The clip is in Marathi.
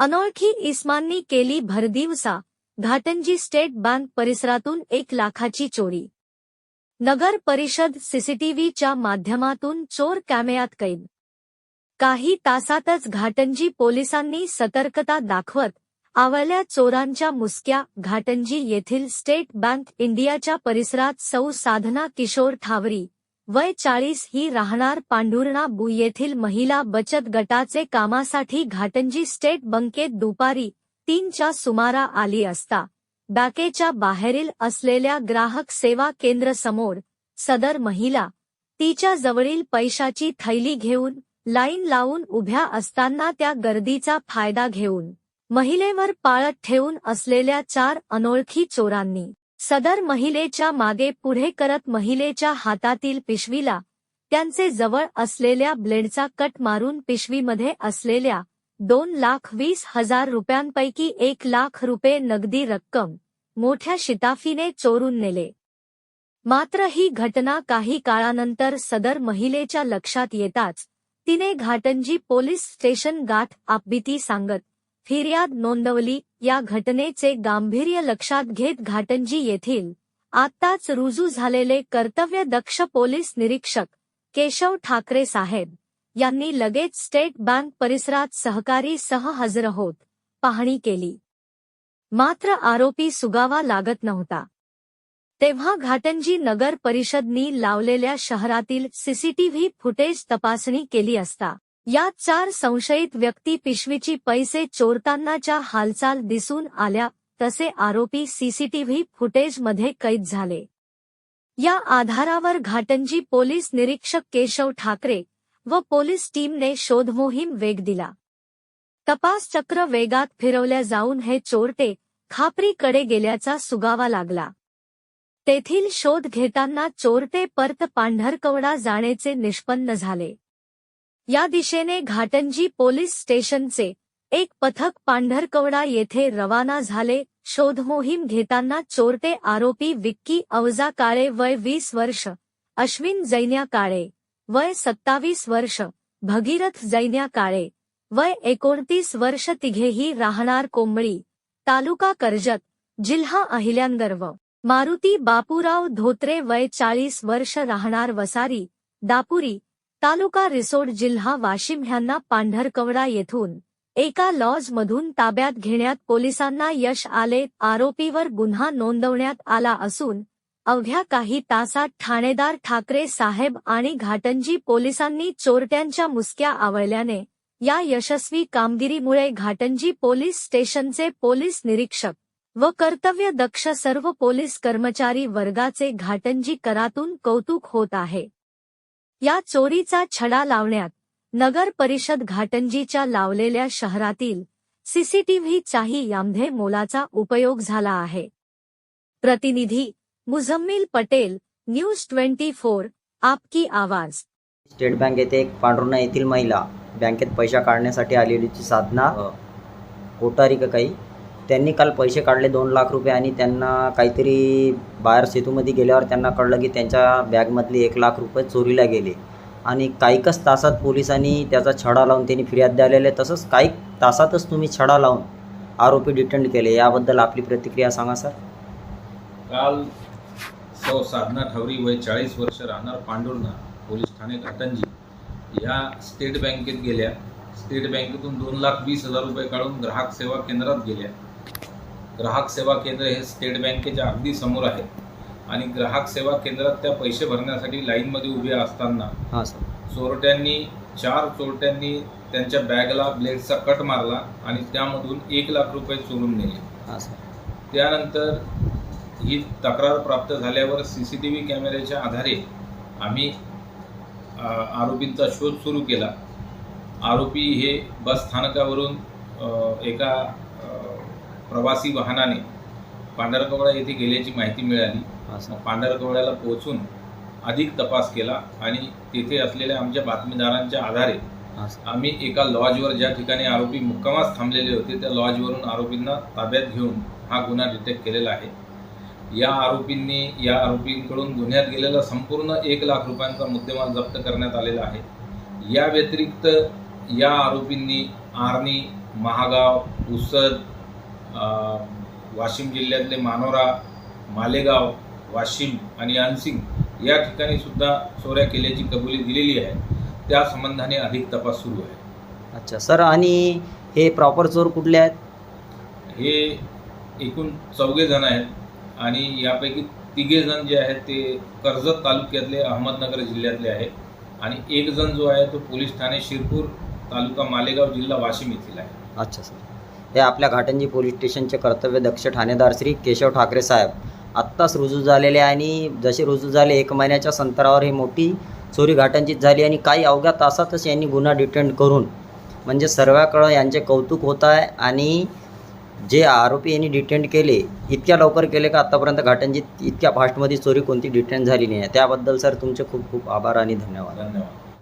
अनोळखी इस्माननी केली भरदिवसा घाटंजी स्टेट बँक परिसरातून एक लाखाची चोरी. नगर परिषद सीसीटीव्हीच्या माध्यमातून चोर कॅमेयात कैद. काही तासातच घाटंजी पोलिसांनी सतर्कता दाखवत आवळल्या चोरांच्या मुसक्या घाटंजी येथील स्टेट बँक इंडियाच्या परिसरात सौ साधना किशोर ठावरी वय चाळीस ही राहणार पांढुर्णा बु येथील महिला बचत गटाचे कामासाठी घाटंजी स्टेट बँकेत दुपारी तीनच्या सुमारा आली असता. डाकेच्या बाहेरील असलेल्या ग्राहक सेवा केंद्र समोर सदर महिला तिच्या जवळील पैशाची थैली घेऊन लाईन लावून उभ्या असताना त्या गर्दीचा फायदा घेऊन महिलेवर पाळत ठेवून असलेल्या चार अनोळखी चोरांनी सदर महिलेच्या मागे पुढे करत महिलेच्या हातातील पिशवीला त्यांचे जवळ असलेल्या ब्लेडचा कट मारून पिशवीमध्ये असलेल्या दोन लाख वीस हजार रुपयांपैकी एक लाख रुपये नगदी रक्कम मोठ्या शिताफीने चोरून नेले. मात्र ही घटना काही काळानंतर सदर महिलेच्या लक्षात येताच तिने घाटंजी पोलीस स्टेशन गाठ आपबीती सांगत फिर्याद नोंदवली. या घटनेचे गांभीर्य लक्षात घेत घाटंजी येथील आत्ताच रुजू झालेले कर्तव्य दक्ष पोलीस निरीक्षक केशव ठाकरे साहेब यांनी लगेच स्टेट बँक परिसरात सहकारी सह हजर होत पाहणी केली. मात्र आरोपी सुगावा लागत नव्हता. तेव्हा घाटंजी नगर परिषदनी लावलेल्या शहरातील सीसीटीव्ही फुटेज तपासणी केली असता यात चार संशयित व्यक्ती पिशवीची पैसे चोरतानाच्या हालचाल दिसून आल्या तसे आरोपी सीसीटीव्ही फुटेजमध्ये कैद झाले. या आधारावर घाटंजी पोलीस निरीक्षक केशव ठाकरे व पोलीस टीमने शोधमोहीम वेग दिला. तपास चक्र वेगात फिरवल्या जाऊन हे चोरटे खापरीकडे गेल्याचा सुगावा लागला. तेथील शोध घेताना चोरटे परत पांढरकवडा जाण्याचे निष्पन्न झाले. या दिशेने घाटंजी पोलीस स्टेशनचे एक पथक पांढरकवडा येथे रवाना झाले. शोधमोहीम घेताना चोरटे आरोपी विक्की अवजा काळे वय वीस वर्ष अश्विन जैन्या काळे वय सत्तावीस वर्ष भगीरथ जैन्या काळे वय एकोणतीस वर्ष. तिघेही राहणार कोंबळी तालुका कर्जत जिल्हा अहिल्यानगर्व. मारुती बापूराव धोत्रे वय चाळीस वर्ष राहणार वसारी दापुरी तालुका रिसोड जिल्हा वाशिम ह्यांना पांढरकवडा येथून एका लॉजमधून ताब्यात घेण्यात पोलिसांना यश आले आरोपीवर गुन्हा नोंदवण्यात आला असून अवघ्या काही तासात ठाणेदार ठाकरे साहेब आणि घाटंजी पोलिसांनी चोरट्यांच्या मुसक्या आवळल्याने या यशस्वी कामगिरीमुळे घाटंजी पोलीस स्टेशनचे पोलीस निरीक्षक व कर्तव्य दक्ष सर्व पोलीस कर्मचारी वर्गाचे घाटंजी करातून कौतुक होत आहे. या चोरीचा छडा लावण्यात नगर परिषद घाटंजीच्या लावलेल्या शहरातील सीसीटीव्हीचाही यामध्ये मोलाचा उपयोग झाला आहे. प्रतिनिधी Muzammil Patel news twenty four आपकी आवाज. स्टेट बँक येथे एक पांढरुणा येथील महिला बँकेत पैसा काढण्यासाठी आलेली साधना कोटारी का काही त्यांनी काल पैसे काढले दोन लाख रुपये आणि त्यांना काहीतरी बाहेर सेतूमध्ये गेल्यावर त्यांना कळलं की त्यांच्या बॅगमधले एक लाख रुपये चोरीला गेले. आणि काहीकच तासात पोलिसांनी त्याचा छडा लावून त्यांनी फिर्याद द्यालेले तसंच काही तासातच तुम्ही छडा लावून आरोपी डिटेंड केले. याबद्दल आपली प्रतिक्रिया सांगा सर. काल सौ साधना ठवरी वय चाळीस वर्ष राहणार पांडुर्णा पोलीस ठाणे घाटंजी या स्टेट बँकेत गेल्या. स्टेट बँकेतून दोन लाख वीस हजार रुपये काढून ग्राहक सेवा केंद्रात गेल्या. ग्राहक सेवा केंद्र हे स्टेट बँकेच्या अगदी समोर आहे. आणि ग्राहक सेवा केंद्रात त्या पैसे भरण्यासाठी लाईनमध्ये उभे असताना हां सर. चोरट्यांनी चार चोरट्यांनी त्यांच्या बॅगला ब्लेडचा कट मारला आणि त्यामधून एक लाख रुपये चोरून नेले. हां सर. त्यानंतर ही तक्रार प्राप्त झाल्यावर सी सी टी व्ही कॅमेऱ्याच्या आधारे आम्ही आ, आरोपींचा शोध सुरू केला. आरोपी हे बस स्थानकावरून अ, एका प्रवासी वाहनाने पांढरकवडा येथे गेल्याची माहिती मिळाली. पांढरकवड्याला पोहोचून अधिक तपास केला आणि तेथे असलेल्या आमच्या बातमीदारांच्या आधारे आम्ही एका लॉजवर ज्या ठिकाणी आरोपी मुक्कामास थांबलेले होते त्या लॉजवरून आरोपींना ताब्यात घेऊन हा गुन्हा डिटेक्ट केलेला आहे. या आरोपींनी या आरोपींकडून गुन्ह्यात गेलेला संपूर्ण एक लाख रुपयांचा मुद्देमाल जप्त करण्यात आलेला आहे. या व्यतिरिक्त या आरोपींनी आर्नी महागाव पुसद अ, वाशिम जिल्ह्यातले मानोरा मालेगाव वाशिम आणि अनसिंग या ठिकाणी सुद्धा चोऱ्या केल्याची कबुली दिलेली आहे. त्या संबंधाने अधिक तपास सुरू आहे. अच्छा सर आणि हे प्रॉपर चोर कुठले आहेत? हे एकूण चौघे जण आहेत आणि यापैकी तिघे जण जे आहेत ते कर्जत तालुक्यातले अहमदनगर जिल्ह्यातले आहेत. आणि एक जण जो आहे तो पोलीस ठाणे शिरपूर तालुका मालेगाव जिल्हा वाशिम येथील आहे. अच्छा सर. हे आपल्या घाटंजी पोलीस स्टेशनचे कर्तव्यदक्ष ठाणेदार श्री केशव ठाकरे साहेब. आत्ताच रुजू झालेले आहे आणि जसे रुजू झाले एक महिन्याच्या संतरावर ही मोठी चोरी घाटंजीत झाली आणि काही अवघ्या तासातच यांनी गुन्हा डिटेंड करून म्हणजे सर्वाकडं यांचे कौतुक होत आहे आणि जे आरोपी यांनी डिटेंड केले इतक्या लवकर केले का आत्तापर्यंत घाटंजीत इतक्या फास्टमध्ये चोरी कोणती डिटेंड झाली नाही आहे. त्याबद्दल सर तुमचे खूप खूप आभार आणि धन्यवाद. धन्यवाद.